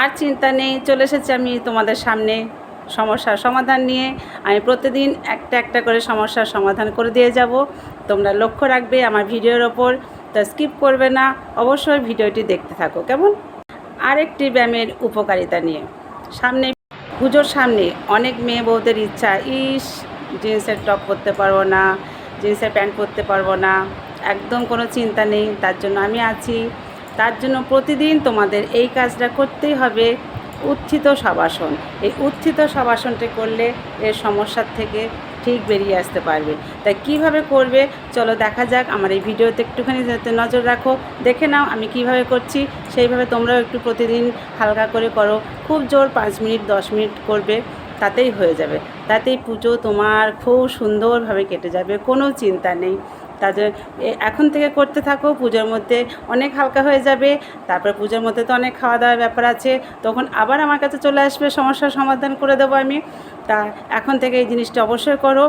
আর চিন্তা নেই, চলে এসেছি আমি তোমাদের সামনে সমস্যার সমাধান নিয়ে। আমি প্রতিদিন একটা একটা করে সমস্যার সমাধান করে দিয়ে যাব। তোমরা লক্ষ্য রাখবে আমার ভিডিওর ওপর, তা স্কিপ করবে না, অবশ্যই ভিডিওটি দেখতে থাকো, কেমন? আরেকটি ব্যায়ামের উপকারিতা নিয়ে। সামনে, পুজোর সামনে অনেক মেয়ে বউদের ইচ্ছা, ইস, জিন্সের টপ পরতে পারব না, জিন্সের প্যান্ট পরতে পারব না, একদম কোনো চিন্তা নেই, তার জন্য আমি আছি। তার জন্য প্রতিদিন তোমাদের এই কাজটা করতেই হবে উত্থিত সবাসন। এই উত্থিত সবাসনটি করলে এর সমস্যার থেকে ঠিক বেরিয়ে আসতে পারবে। তাই কীভাবে করবে? চলো দেখা যাক। আমার এই ভিডিওতে একটুখানি যাতে নজর রাখো। দেখে নাও আমি কীভাবে করছি। সেইভাবে তোমরাও একটু প্রতিদিন হালকা করে করো। খুব জোর পাঁচ মিনিট, দশ মিনিট করবে, তাতেই হয়ে যাবে। তাতেই পুজো তোমার খুব সুন্দরভাবে কেটে যাবে, কোনো চিন্তা নেই। তাদের এখন থেকে করতে থাকো, পুজোর মধ্যে অনেক হালকা হয়ে যাবে, তারপর পুজোর মধ্যে তো অনেক খাওয়া দাওয়ার ব্যাপার আছে, তখন আবার আমার কাছে চলে আসবে, সমস্যার সমাধান করে দেবো আমি। তা এখন থেকে এই জিনিসটা অবশ্যই করো,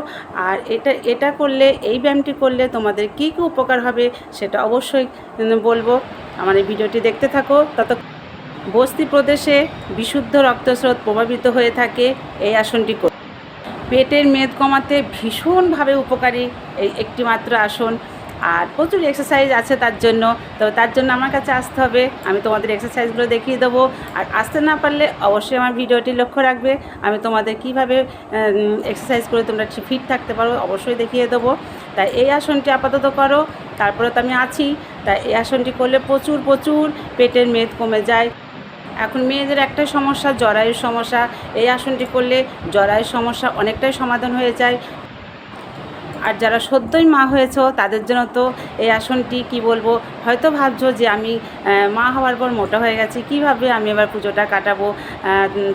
আর এটা এটা করলে, এই ব্যায়ামটি করলে তোমাদের কী কী উপকার হবে সেটা অবশ্যই বলব। আমার এই ভিডিওটি দেখতে থাকো, তত বস্তি প্রদেশে বিশুদ্ধ রক্তস্রোত প্রভাবিত হয়ে থাকে, এই আসনটি পেটের মেদ কমাতে ভীষণভাবে উপকারী এই একটি মাত্র আসন। আর প্রচুর এক্সারসাইজ আছে তার জন্য। তো তার জন্য আমার কাছে আসতে হবে। আমি তোমাদের এক্সারসাইজগুলো দেখিয়ে দেবো। আর আসতে না পারলে অবশ্যই আমার ভিডিওটি লক্ষ্য রাখবে। আমি তোমাদের কীভাবে এক্সারসাইজ করে তোমরা ফিট থাকতে পারো অবশ্যই দেখিয়ে দেবো। তাই এই আসনটি আপাতত করো। তারপরে তো আমি আছি। তাই এই আসনটি করলে প্রচুর প্রচুর পেটের মেদ কমে যায়। এখন মেয়েদের একটাই সমস্যা, জরায়ুর সমস্যা, এই আসনটি করলে জরায়ুর সমস্যা অনেকটাই সমাধান হয়ে যায়। আর যারা সদ্যই মা হয়েছো, তাদের জন্য তো এই আসনটি, কি বলব, হয়তো ভাবছ যে আমি মা হওয়ার পর মোটা হয়ে গেছি, কীভাবে আমি এবার পুজোটা কাটাবো?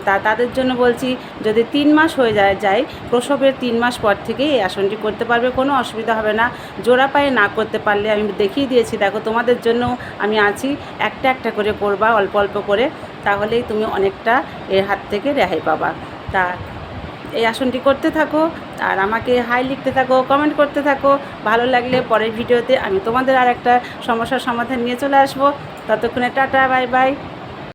তা, তাদের জন্য বলছি, যদি তিন মাস হয়ে যায় যায়, প্রসবের তিন মাস পর থেকে এই আসনটি করতে পারবে, কোনো অসুবিধা হবে না। জোড়া পায়ে না করতে পারলে আমি দেখিয়ে দিয়েছি, দেখো তোমাদের জন্য আমি আছি, একটা একটা করে করবা, অল্প অল্প করে, তাহলেই তুমি অনেকটা এর হাত থেকে রেহাই পাবা। তা এই আসনটি করতে থাকো আর আমাকে হাই লিখতে থাকো কমেন্ট করতে থাকো। ভালো লাগলে পরের ভিডিওতে আমি তোমাদের আর একটা সমস্যার সমাধান নিয়ে চলে আসব। ততক্ষণে টাটা বাই বাই